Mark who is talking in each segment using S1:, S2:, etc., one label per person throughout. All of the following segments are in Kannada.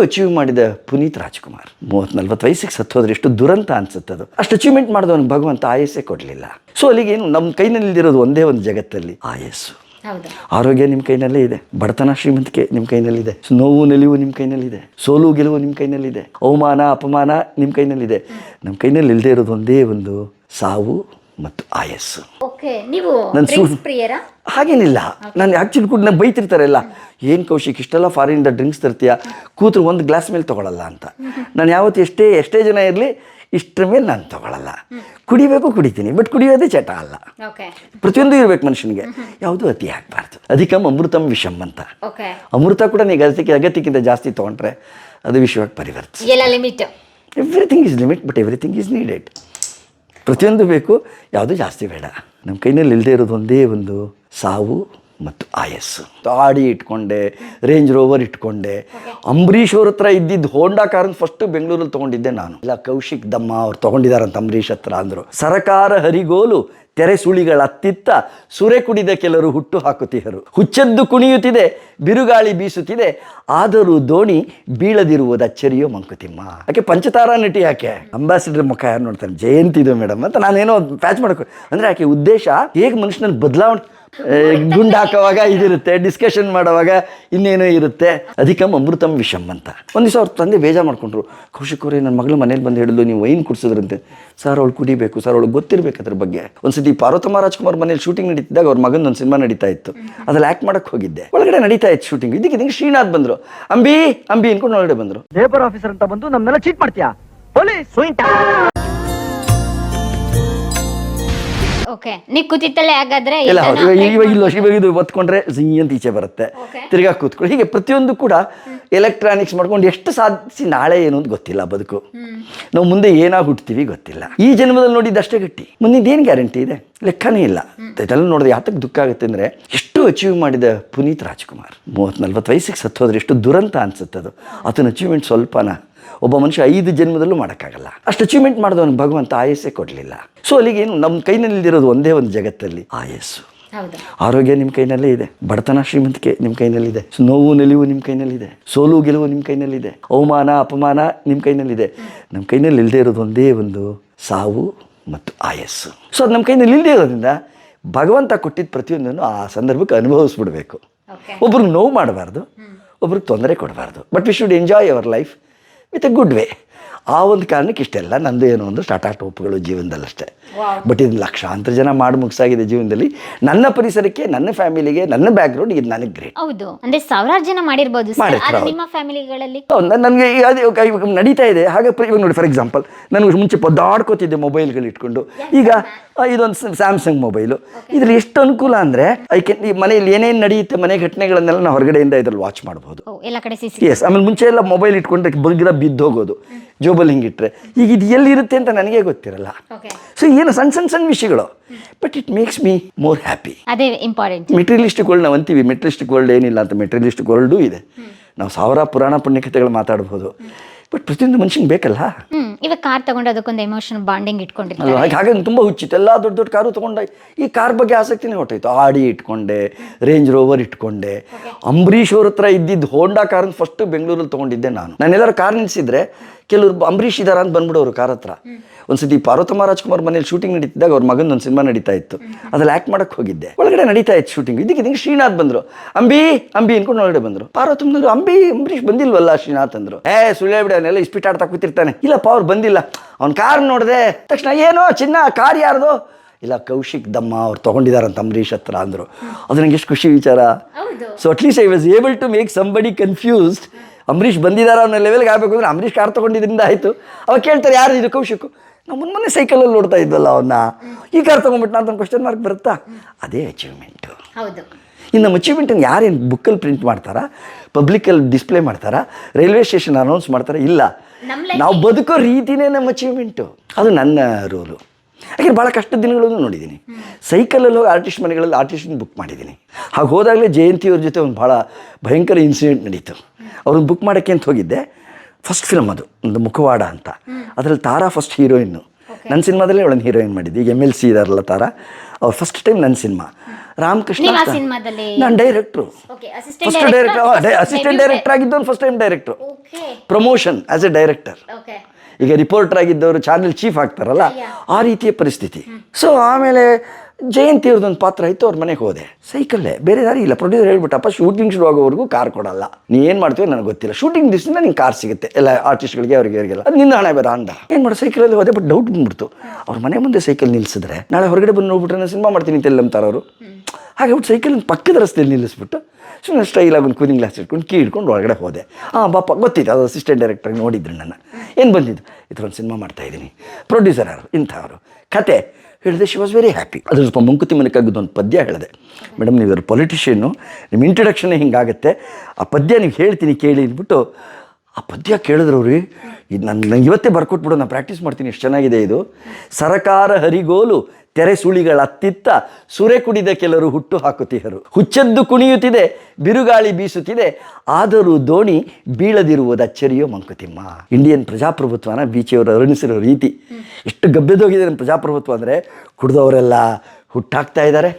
S1: ಅಚೀವ್ ಮಾಡಿದ ಪುನೀತ್ ರಾಜ್ಕುಮಾರ್. ಮೂವತ್ತು ನಲ್ವತ್ತು ವಯಸ್ಸಿಗೆ ಸತ್ತೋದ್ರೆ ಎಷ್ಟು ದುರಂತ ಅನ್ಸುತ್ತೆ ಅದು. ಅಷ್ಟು ಅಚೀವ್ಮೆಂಟ್ ಮಾಡಿದವನಿಗೆ ಭಗವಂತ ಆಯಸ್ಸೇ ಕೊಡಲಿಲ್ಲ. ಸೊ ಅಲ್ಲಿಗೆ ಏನು ನಮ್ಮ ಕೈನಲ್ಲಿರೋದು ಒಂದೇ ಒಂದು ಜಗತ್ತಲ್ಲಿ ಆಯಸ್ಸು. ಆರೋಗ್ಯ ನಿಮ್ಮ ಕೈನಲ್ಲೇ ಇದೆ. ಬಡತನ ಶ್ರೀಮಂತಿಕೆ ನಿಮ್ಮ ಕೈನಲ್ಲಿದೆ. ನೋವು ನಿಲುವು ನಿಮ್ಮ ಕೈನಲ್ಲಿದೆ. ಸೋಲು ಗೆಲುವು ನಿಮ್ಮ ಕೈನಲ್ಲಿದೆ. ಅವಮಾನ ಅಪಮಾನ ನಿಮ್ಮ ಕೈನಲ್ಲಿದೆ. ನಮ್ಮ ಕೈನಲ್ಲಿ ಇಲ್ಲದೆ ಇರೋದು ಒಂದೇ ಒಂದು ಸಾವು ಮತ್ತು ಆಯಸ್ಸು.
S2: ನೀವು
S1: ಹಾಗೇನಿಲ್ಲ. ನಾನು ಆ್ಯಕ್ಚುಲಿ ಕೂಡ ನಾನು ಬೈತಿರ್ತಾರಲ್ಲ ಏನು ಕೌಶಿಕ್ ಇಷ್ಟೆಲ್ಲ ಫಾರಿನಿಂದ ಡ್ರಿಂಕ್ಸ್ ತರ್ತೀಯ? ಕೂತ್ರು ಒಂದು ಗ್ಲಾಸ್ ಮೇಲೆ ತೊಗೊಳಲ್ಲ ಅಂತ. ನಾನು ಯಾವತ್ತು ಎಷ್ಟೇ ಎಷ್ಟೇ ಜನ ಇರಲಿ ಇಷ್ಟರ ಮೇಲೆ ನಾನು ತೊಗೊಳಲ್ಲ. ಕುಡಿಬೇಕು ಕುಡಿತೀನಿ. ಬಟ್ ಕುಡಿಯೋದೇ ಚಟ ಅಲ್ಲ. ಪ್ರತಿಯೊಂದು ಇರಬೇಕು ಮನುಷ್ಯನಿಗೆ. ಯಾವುದು ಅತಿ ಆಗಬಾರ್ದು. ಅಧಿಕಂ ಅಮೃತಂ ವಿಷಂ ಅಂತ. ಅಮೃತ ಕೂಡ ನೀವು ಅಗತ್ಯಕ್ಕೆ ಅಗತ್ಯಕ್ಕಿಂತ ಜಾಸ್ತಿ ತೊಗೊಂಡ್ರೆ ಅದು ವಿಷಯವಾಗಿ ಪರಿವರ್ತಿಸಿ
S2: ಎಲ್ಲ limit
S1: everything is limit but everything is needed ಪ್ರತಿಯೊಂದು ಬೇಕು. ಯಾವುದು ಜಾಸ್ತಿ ಬೇಡ. ನಮ್ಮ ಕೈನಲ್ಲಿ ಇಲ್ಲದೆ ಇರೋದು ಒಂದೇ ಒಂದು ಸಾವು ಮತ್ತು ಆಯಸ್ಸು. ತಾಡಿ ಇಟ್ಕೊಂಡೆ, ರೇಂಜ್ ರೋವರ್ ಇಟ್ಕೊಂಡೆ. ಅಂಬರೀಷ್ ಅವ್ರ ಹತ್ರ ಇದ್ದಿದ್ದು ಹೋಂಡಾ ಕಾರನ್ನು ಫಸ್ಟು ಬೆಂಗಳೂರಲ್ಲಿ ತೊಗೊಂಡಿದ್ದೆ ನಾನು. ಇಲ್ಲ, ಕೌಶಿಕ್ ದಮ್ಮ ಅವ್ರು ತೊಗೊಂಡಿದ್ದಾರಂತ ಅಂಬರೀಷ್ ಹತ್ರ ಅಂದರು. ಸರಕಾರ ಹರಿಗೋಲು ತೆರೆ ಸುಳಿಗಳ ಅತ್ತಿತ್ತ ಸುರೆ ಕುಡಿದ ಕೆಲವರು ಹುಟ್ಟು ಹಾಕುತ್ತಿಹರು ಹುಚ್ಚದ್ದು ಕುಣಿಯುತ್ತಿದೆ, ಬಿರುಗಾಳಿ ಬೀಸುತ್ತಿದೆ. ಆದರೂ ದೋಣಿ ಬೀಳದಿರುವುದು ಅಚ್ಚರಿಯೋ ಮಂಕುತಿಮ್ಮ. ಯಾಕೆ ಪಂಚತಾರಾ ನಟಿ ಯಾಕೆ? ಅಂಬಾಸಿಡರ್ ಮುಖ ಯಾರು ನೋಡ್ತಾನೆ? ಜಯಂತಿ ಇದು ಮೇಡಮ್ ಅಂತ ನಾನೇನೋ ಪ್ಯಾಚ್ ಮಾಡಬೇಕು ಅಂದರೆ ಆಕೆ ಉದ್ದೇಶ ಹೇಗೆ ಮನುಷ್ಯನಲ್ಲಿ ಬದಲಾವಣೆ ಗುಂಡು ಹಾಕೋವಾಗ ಇದಿರುತ್ತೆ ಡಿಸ್ಕಷನ್ ಮಾಡುವಾಗ ಇನ್ನೇನೋ ಇರುತ್ತೆ. ಅಧಿಕಂ ಅಮೃತಂ ವಿಷಂ ಅಂತ. ಒಂದು ದಿವಸ ಅವ್ರು ತಂದೆ ಬೇಜಾರು ಮಾಡ್ಕೊಂಡ್ರು. ಕೌಶಿಕ್ ಅವರೇ ನನ್ನ ಮಗಳು ಮನೇಲಿ ಬಂದು ಹೇಳಿದ್ಲು, ನೀವು ವೈನ್ ಕುಡಿಸಿದ್ರಂತೆ. ಸರ್ ಅವಳು ಕುಡಿಬೇಕು, ಸರ್ ಅವಳು ಗೊತ್ತಿರಬೇಕು ಅದ್ರ ಬಗ್ಗೆ. ಒಂದ್ಸತಿ ಪಾರ್ವತಮ್ಮ ರಾಜ್ಕುಮಾರ್ ಮನೇಲಿ ಶೂಟಿಂಗ್ ನಡೀತಿದ್ದಾಗ ಅವ್ರ ಮಗನ ಒಂದು ಸಿನಿಮಾ ನಡೀತಾ ಇತ್ತು. ಅದ್ರಲ್ಲಿ ಆ್ಯಕ್ಟ್ ಮಾಡಕ್ಕೆ ಹೋಗಿದ್ದೆ. ಒಳಗಡೆ ನಡೀತಾ ಇತ್ತು ಶೂಟಿಂಗ್ ಇದಕ್ಕೆ ಇದಕ್ಕೆ ಶ್ರೀನಾಥ್ ಬಂದ್ರು. ಅಂಬಿ ಅಂಬಿ ಅನ್ಕೊಂಡು ಒಳಗಡೆ ಬಂದರು.
S3: ಲೇಬರ್ ಆಫೀಸರ್ ಅಂತ ಬಂದು ನಮ್ಮೆಲ್ಲ ಚೀಟ್ ಮಾಡ್ತೀಯಾ? ಪೊಲೀಸ್
S2: ಓಕೆ ನೀ ಕೂತಿತ್ತಲ್ಲೇ ಹಾಗಾದ್ರೆ
S1: ಇಲ್ಲ ಹೌದು ಇವಾಗ ಇವಾಗ ಇಲ್ಲ ಇವಾಗ ಇದು ಒತ್ಕೊಂಡ್ರೆ ಝೀ ಅಂತ ಈಚೆ ಬರುತ್ತೆ. ತಿರ್ಗಾ ಕೂತ್ಕೊಳ್ಳಿ ಹೀಗೆ ಪ್ರತಿಯೊಂದು ಕೂಡ ಎಲೆಕ್ಟ್ರಾನಿಕ್ಸ್ ಮಾಡ್ಕೊಂಡು ಎಷ್ಟು ಸಾಧಿಸಿ ನಾಳೆ ಏನು ಅಂತ ಗೊತ್ತಿಲ್ಲ ಬದುಕು. ನಾವು ಮುಂದೆ ಏನಾಗಿ ಹುಟ್ತೀವಿ ಗೊತ್ತಿಲ್ಲ. ಈ ಜನ್ಮದಲ್ಲಿ ನೋಡಿದ್ದಷ್ಟೇ ಗಟ್ಟಿ. ಮುಂದಿದ್ದೇನು ಏನು ಗ್ಯಾರಂಟಿ ಇದೆ? ಲೆಕ್ಕನೇ ಇಲ್ಲ. ಇದೆಲ್ಲ ನೋಡಿದ್ರೆ ಯಾತಕ್ಕೆ ದುಃಖ ಆಗುತ್ತೆ ಅಂದರೆ ಎಷ್ಟು ಅಚೀವ್ ಮಾಡಿದ ಪುನೀತ್ ರಾಜ್ಕುಮಾರ್? ಮೂವತ್ತು ನಲ್ವತ್ತು ವಯಸ್ಸಿಗೆ ಸತ್ತೋದ್ರೆ ಎಷ್ಟು ದುರಂತ ಅನ್ಸುತ್ತೆ ಅದು ಆತನ ಅಚೀವ್ಮೆಂಟ್ ಸ್ವಲ್ಪನ ಒಬ್ಬ ಮನುಷ್ಯ ಐದು ಜನ್ಮದಲ್ಲೂ ಮಾಡೋಕ್ಕಾಗಲ್ಲ. ಅಷ್ಟು ಅಚೀವ್ಮೆಂಟ್ ಮಾಡಿದವನಿಗೆ ಭಗವಂತ ಆಯಸ್ಸೇ ಕೊಡಲಿಲ್ಲ. ಸೊ ಅಲ್ಲಿಗೆ ಏನು ನಮ್ಮ ಕೈನಲ್ಲಿರೋದು ಒಂದೇ ಒಂದು ಜಗತ್ತಲ್ಲಿ ಆಯಸ್ಸು. ಆರೋಗ್ಯ ನಿಮ್ಮ ಕೈನಲ್ಲೇ ಇದೆ. ಬಡತನ ಶ್ರೀಮಂತಿಕೆ ನಿಮ್ಮ ಕೈನಲ್ಲಿದೆ. ನೋವು ನೆಲಿವು ನಿಮ್ಮ ಕೈನಲ್ಲಿದೆ. ಸೋಲು ಗೆಲುವು ನಿಮ್ಮ ಕೈನಲ್ಲಿದೆ. ಅವಮಾನ ಅಪಮಾನ ನಿಮ್ಮ ಕೈನಲ್ಲಿದೆ. ನಮ್ಮ ಕೈನಲ್ಲಿ ಇಲ್ಲದೆ ಇರೋದು ಒಂದೇ ಒಂದು ಸಾವು ಮತ್ತು ಆಯಸ್ಸು. ಸೊ ಅದು ನಮ್ಮ ಕೈನಲ್ಲಿ ಇಲ್ಲದೆ ಇರೋದ್ರಿಂದ ಭಗವಂತ ಕೊಟ್ಟಿದ್ದ ಪ್ರತಿಯೊಂದನ್ನು ಆ ಸಂದರ್ಭಕ್ಕೆ ಅನುಭವಿಸ್ಬಿಡ್ಬೇಕು. ಒಬ್ರಿಗೆ ನೋವು ಮಾಡಬಾರ್ದು ಒಬ್ರಿಗೆ ತೊಂದರೆ ಕೊಡಬಾರ್ದು. But we should enjoy our life with a good way ಆ ಒಂದು ಕಾರಣಕ್ಕೆ ಇಷ್ಟೆಲ್ಲ ನಂದು ಏನು ಒಂದು ಟಾಟಾ ಟೋಪ್ಗಳು ಜೀವನದಲ್ಲಷ್ಟೇ. ಬಟ್ ಇದು ಲಕ್ಷಾಂತರ ಜನ ಮಾಡಿ ಮುಗಿಸಾಗಿದೆ ಜೀವನದಲ್ಲಿ. ನನ್ನ ಪರಿಸರಕ್ಕೆ ನನ್ನ ಫ್ಯಾಮಿಲಿಗೆ ನನ್ನ ಬ್ಯಾಕ್ಗ್ರೌಂಡ್ ಇದು ನನಗೆ ಗ್ರೇಟ್
S2: ಹೌದು. ಅಂದ್ರೆ ಸಾವಿರಾರು ಜನ ಮಾಡಿರ್ಬೋದು ನಿಮ್ಮ ಫ್ಯಾಮಿಲಿಗಳಲ್ಲಿ?
S1: ನನಗೆ ಇವಾಗ ನಡೀತಾ ಇದೆ. ಹಾಗೆ ಇವಾಗ ನೋಡಿ ಫಾರ್ ಎಕ್ಸಾಂಪಲ್ ನನಗೆ ಮುಂಚೆ ಪದ್ದಾಡ್ಕೋತಿದ್ದೆ ಮೊಬೈಲ್ಗಳು ಇಟ್ಕೊಂಡು. ಈಗ ಇದೊಂದು ಸ್ಯಾಮ್ಸಂಗ್ ಮೊಬೈಲು ಇದ್ರಲ್ಲಿ ಎಷ್ಟು ಅನುಕೂಲ ಅಂದರೆ ಐ ಕೆನ್ ಈ ಮನೆಯಲ್ಲಿ ಏನೇನು ನಡೆಯುತ್ತೆ ಮನೆ ಘಟನೆಗಳನ್ನೆಲ್ಲ ನಾವು ಹೊರಗಡೆಯಿಂದ ಇದ್ರಲ್ಲಿ ವಾಚ್ ಮಾಡ್ಬೋದು.
S2: ಎಲ್ಲ ಕಡೆ
S1: ಎಸ್ ಆಮೇಲೆ ಮುಂಚೆ ಎಲ್ಲ ಮೊಬೈಲ್ ಇಟ್ಕೊಂಡ್ರೆ ಬಗ್ಗಿರ ಬಿದ್ದೋಗೋದು ಜೋಬಲ್ ಹಿಂಗಿಟ್ರೆ ಈಗ ಇದು ಎಲ್ಲಿರುತ್ತೆ ಅಂತ ನನಗೆ ಗೊತ್ತಿರಲ್ಲ. ಸೊ ಏನು ಸಣ್ಣ ಸಣ್ಣ ಸಣ್ಣ ವಿಷಯಗಳು. But it makes me more happy
S2: ಅದೇ ಇಂಪಾರ್ಟೆಂಟ್
S1: ಮೆಟೀರಿಯಲಿಸ್ಟ್ ವರ್ಲ್ಡ್ ನಾವು ಅಂತೀವಿ. ಮೆಟೀರಿಯಲಿಸ್ಟಿಕ್ ವರ್ಲ್ಡ್ ಏನಿಲ್ಲ ಅಂತ. ಮೆಟೀರಿಯಲಿಸ್ಟ್ ವರ್ಲ್ಡೂ ಇದೆ. ನಾವು ಸಾವಿರ ಪುರಾಣ ಪುಣ್ಯಕಥೆಗಳು ಮಾತಾಡ್ಬೋದು. ಬಟ್ ಪ್ರತಿಯೊಂದು ಮನುಷ್ಯನ್ ಬೇಕಲ್ಲ?
S2: ಹ್ಮ್ ಇವಾಗ ಕಾರ್ ತಗೊಂಡು ಅದಕ್ಕೊಂದು ಎಮೋಷನ್ ಬಾಂಡಿಂಗ್ ಇಟ್ಕೊಂಡಿರ್ತಾರೆ.
S1: ಅಲ್ವಾ ಹಾಗೆ ತುಂಬ ಹುಚ್ಚಿತ್ತು ಎಲ್ಲ ದೊಡ್ಡ ದೊಡ್ಡ ಕಾರು ತಗೊಂಡ ಈ ಕಾರ್ ಬಗ್ಗೆ ಆಸಕ್ತಿನೇ ಹೊಟ್ಟೋಯ್ತು ಆಡಿ ಇಟ್ಕೊಂಡೆ ರೇಂಜ್ ರೋವರ್ ಇಟ್ಕೊಂಡೆ. ಅಂಬರೀಶ್ ಅವ್ರ ಹತ್ರ ಇದ್ದಿದ್ದು ಹೋಂಡಾ ಕಾರನ್ನು ಫಸ್ಟ್ ಬೆಂಗಳೂರಲ್ಲಿ ತಗೊಂಡಿದ್ದೆ ನಾನು. ನಾನೆಲ್ಲರೂ ಕಾರ್ ನಿಲ್ಸಿದ್ರೆ ಕೆಲವರು ಅಂಬರೀಷ್ ಇದಾರ ಅಂತ ಬಂದ್ಬಿಡೋರು ಕಾರ್ ಹತ್ರ. ಒಂದ್ಸತಿ ಪಾರ್ವತಮ್ಮ ರಾಜ್ಕುಮಾರ್ ಮನೇಲಿ ಶೂಟಿಂಗ್ ನಡೀತಿದ್ದಾಗ ಅವ್ರ ಮಗನ ಒಂದು ಸಿನಿಮಾ ನಡೀತಾ ಇತ್ತು. ಅದ್ರಲ್ಲಿ ಆಕ್ಟ್ ಮಾಡಕ್ಕೆ ಹೋಗಿದ್ದೆ. ಒಳಗಡೆ ನಡೀತಾ ಇತ್ತು ಶೂಟಿಂಗ್ ಇದಕ್ಕೆ ಇದಕ್ಕೆ ಶ್ರೀನಾಥ್ ಬಂದ್ರು. ಅಂಬಿ ಅಂಬಿ ಅನ್ಕೊಂಡು ಒಳಗಡೆ ಬಂದ್ರು. ಪಾರ್ವತಮ್ಮನವರು ಅಂಬಿ ಅಂಬರೀಷ್ ಬಂದಿಲ್ವಲ್ಲ ಶ್ರೀನಾಥ್ ಅಂದ್ರು. ಏ ಸುಳ್ಳೇ ಬಿಡ ಅವನೆಲ್ಲ ಇಸ್ಪಿಟ್ ಆಡ್ತಾ ಕೂತಿರ್ತಾನೆ. ಇಲ್ಲಪ್ಪ ಅವ್ರು ಬಂದಿಲ್ಲ. ಅವ್ನ ಕಾರ್ ನೋಡಿದೆ. ತಕ್ಷಣ ಏನೋ ಚಿನ್ನ ಕಾರ್ ಯಾರ್ದು. ಇಲ್ಲ ಕೌಶಿಕ್ ದಮ್ಮ ಅವ್ರು ತಗೊಂಡಿದಾರಂತ ಅಂಬರೀಷ್ ಹತ್ರ ಅಂದ್ರು. ಅದು ನಂಗೆ ಎಷ್ಟು ಖುಷಿ ವಿಚಾರ. So at least I was able to make somebody confused Ambareesh ಬಂದಿದ್ದಾರೆ ಅನ್ನೋ ಲೆವೆಲ್ಗೆ ಆಗಬೇಕು ಅಂದ್ರೆ ಅಂಬರೀಷ್ ಕಾರ್ ತೊಗೊಂಡಿದ್ದರಿಂದ ಆಯಿತು. ಅವಾಗ ಕೇಳ್ತಾರೆ ಯಾರು ಇದು ಕೌಶಿಕ್? ನಾವು ಮೊನ್ನೆ ಸೈಕಲಲ್ಲಿ ನೋಡ್ತಾ ಇದ್ದಲ್ಲ ಅವನ್ನ ಈ ಕಾರ್ ತೊಗೊಂಡ್ಬಿಟ್ಟು ನಾನು ಕ್ವಶನ್ ಮಾರ್ಕ್ ಬರುತ್ತಾ? ಅದೇ ಅಚೀವ್ಮೆಂಟು
S2: ಹೌದು.
S1: ಇನ್ನು ನಮ್ಮ ಅಚೀವ್ಮೆಂಟನ್ನು ಯಾರೇನು ಬುಕ್ಕಲ್ಲಿ ಪ್ರಿಂಟ್ ಮಾಡ್ತಾರಾ? ಪಬ್ಲಿಕಲ್ಲಿ ಡಿಸ್ಪ್ಲೇ ಮಾಡ್ತಾರಾ? ರೈಲ್ವೆ ಸ್ಟೇಷನ್ ಅನೌನ್ಸ್ ಮಾಡ್ತಾರಾ? ಇಲ್ಲ. ನಾವು ಬದುಕೋ ರೀತಿನೇ ನಮ್ಮ ಅಚೀವ್ಮೆಂಟು ಅದು ನನ್ನ ರೋಲು ಯಾಕೆಂದ್ರೆ ಭಾಳ ಕಷ್ಟದ ದಿನಗಳನ್ನು ನೋಡಿದ್ದೀನಿ. ಸೈಕಲಲ್ಲಿ ಹೋಗಿ ಆರ್ಟಿಸ್ಟ್ ಮನೆಗಳಲ್ಲಿ ಆರ್ಟಿಸ್ಟ್ನ ಬುಕ್ ಮಾಡಿದ್ದೀನಿ. ಹಾಗೆ ಹೋದಾಗಲೇ ಜಯಂತಿಯವ್ರ ಜೊತೆ ಒಂದು ಭಾಳ ಭಯಂಕರ ಇನ್ಸಿಡೆಂಟ್ ನಡೀತು. ಅವ್ರನ್ನ ಬುಕ್ ಮಾಡೋಕ್ಕೆ ಅಂತ ಹೋಗಿದ್ದೆ. ಫಸ್ಟ್ ಫಿಲಮ್ ಅದು ಒಂದು ಮುಖವಾಡ ಅಂತ. ಅದರಲ್ಲಿ ತಾರಾ ಫಸ್ಟ್ ಹೀರೋಯಿನ್ನು ನನ್ನ ಸಿನಿಮಾದಲ್ಲಿ ಅವಳನ್ನು ಹೀರೋಯಿನ್ ಮಾಡಿದ್ದು. ಈಗ ಎಂ ಎಲ್ ಸಿ ಇದಾರಲ್ಲ ತಾರಾ. ಅವ್ರು ಫಸ್ಟ್ ಟೈಮ್ ನನ್ನ ಸಿನಿಮಾ. ರಾಮಕೃಷ್ಣ ನಾನು director first
S2: assistant
S1: director assistant director ಆಗಿದ್ದವನು first time director promotion as a director ಈಗ ರಿಪೋರ್ಟರ್ ಆಗಿದ್ದವರು ಚಾನೆಲ್ ಚೀಫ್ ಆಗ್ತಾರಲ್ಲ ಆ ರೀತಿಯ ಪರಿಸ್ಥಿತಿ. ಸೊ ಆಮೇಲೆ ಜಯಂತಿ ಅವ್ರದ್ದೊಂದು ಪಾತ್ರ ಆಯಿತು ಅವ್ರ ಮನೆಗೆ ಹೋದೆ. ಸೈಕಲ್ಲೇ, ಬೇರೆ ದಾರಿ ಇಲ್ಲ. ಪ್ರೊಡ್ಯೂಸರ್ ಹೇಳ್ಬಿಟ್ಟಪ್ಪ ಶೂಟಿಂಗ್ ಶುರು ಆಗೋವರೆಗೂ ಕಾರ್ ಕೊಡಲ್ಲ. ನೀ ಏನು ಮಾಡ್ತೀವಿ ನನಗೆ ಗೊತ್ತಿಲ್ಲ. ಶೂಟಿಂಗ್ ದಿವಸದಿಂದ ನಿಂಗೆ ಕಾರ್ ಸಿಗುತ್ತೆ. ಎಲ್ಲ ಆರ್ಟಿಸ್ಟ್ಗಳಿಗೆ ಅವ್ರಿಗೆ ಅವರಿಗೆಲ್ಲ ಅದು ನಿನ್ನ ಹಣ ಬೇಡ ಅಂದ. ಏನು ಮಾಡೋ ಸೈಕಲಲ್ಲಿ ಹೋದೆ ಬಟ್ ಡೌಟ್ ಬಂದ್ಬಿಡ್ತು. ಅವ್ರ ಮನೆ ಮುಂದೆ ಸೈಕಲ್ ನಿಲ್ಲಿಸಿದ್ರೆ ನಾಳೆ ಹೊರಗಡೆ ಬಂದು ನೋಡ್ಬಿಟ್ರೆ ನಾನು ಸಿನಿಮಾ ಮಾಡ್ತೀನಿ ಅಂತ ನಂಬ್ತಾರ ಅವರು. ಹಾಗೆ ಅವ್ರು ಸೈಕಲ್ ಪಕ್ಕದ ರಸ್ತೆಯಲ್ಲಿ ನಿಲ್ಲಿಸ್ಬಿಟ್ಟು ಸುಮ್ಮನೆ ಸ್ಟೈಲಾಗಿ ಒಂದು ಕೂಲಿಂಗ್ ಗ್ಲಾಸ್ ಇಟ್ಕೊಂಡು ಕೀ ಇಟ್ಕೊಂಡು ಒಳಗಡೆ ಹೋದೆ. ಹಾಂ ಬಾಪ, ಗೊತ್ತಿತ್ತು, ಅದು ಅಸಿಸ್ಟೆಂಟ್ ಡೈರೆಕ್ಟರ್ ನೋಡಿದ್ರು ನನ್ನ. ಏನು ಬಂದಿದ್ದು? ಈ ಥರ ಒಂದು ಸಿನಿಮಾ ಮಾಡ್ತಾ ಇದ್ದೀನಿ ಪ್ರೊಡ್ಯೂಸರ್ ಅವರು ಇಂಥವರು. ಕತೆ. ಹೇಳಿದೆ ಶಿ ವಾಸ್ ವೆರಿ ಹ್ಯಾಪಿ ಅದ್ರ ಸ್ವಲ್ಪ ಮಂಕುತಿ ಮನಕ್ಕಾಗದ್ದು ಒಂದು ಪದ್ಯ ಹೇಳಿದೆ. ಮೇಡಮ್ ನೀವು ಇವರು ಪೊಲಿಟಿಷಿಯನ್ನು ನಿಮ್ಮ ಇಂಟ್ರಡಕ್ಷನ್ ಹಿಂಗಾಗುತ್ತೆ. ಆ ಪದ್ಯ ನೀವು ಹೇಳ್ತೀನಿ, ಕೇಳಿ ಅಂದ್ಬಿಟ್ಟು ಆ ಪದ್ಯ ಕೇಳಿದ್ರು ಅವ್ರಿ ಇದು ನನ್ನ ಇವತ್ತೇ ಬರ್ಕೊಟ್ಬಿಡು, ನಾನು ಪ್ರಾಕ್ಟೀಸ್ ಮಾಡ್ತೀನಿ, ಎಷ್ಟು ಚೆನ್ನಾಗಿದೆ ಇದು. ಸರಕಾರ ಹರಿಗೋಲು ತೆರೆ ಸುಳಿಗಳ ಅತ್ತಿತ್ತ ಸುರೆ ಕುಡಿದ ಕೆಲವರು ಹುಟ್ಟು ಹಾಕುತ್ತಿಹರು ಹುಚ್ಚದ್ದು ಕುಣಿಯುತ್ತಿದೆ, ಬಿರುಗಾಳಿ ಬೀಸುತ್ತಿದೆ. ಆದರೂ ದೋಣಿ ಬೀಳದಿರುವುದು ಅಚ್ಚರಿಯೋ ಮಂಕುತಿಮ್ಮ. ಇಂಡಿಯನ್ ಪ್ರಜಾಪ್ರಭುತ್ವನ ಬೀಚಿಯವರು ಅರುಣಿಸಿರೋ ರೀತಿ. ಎಷ್ಟು ಗಬ್ಬೆದೋಗಿದೆ ಪ್ರಜಾಪ್ರಭುತ್ವ ಅಂದರೆ ಕುಡಿದವರೆಲ್ಲ ಹುಟ್ಟಾಕ್ತಾ ಇದ್ದಾರೆ.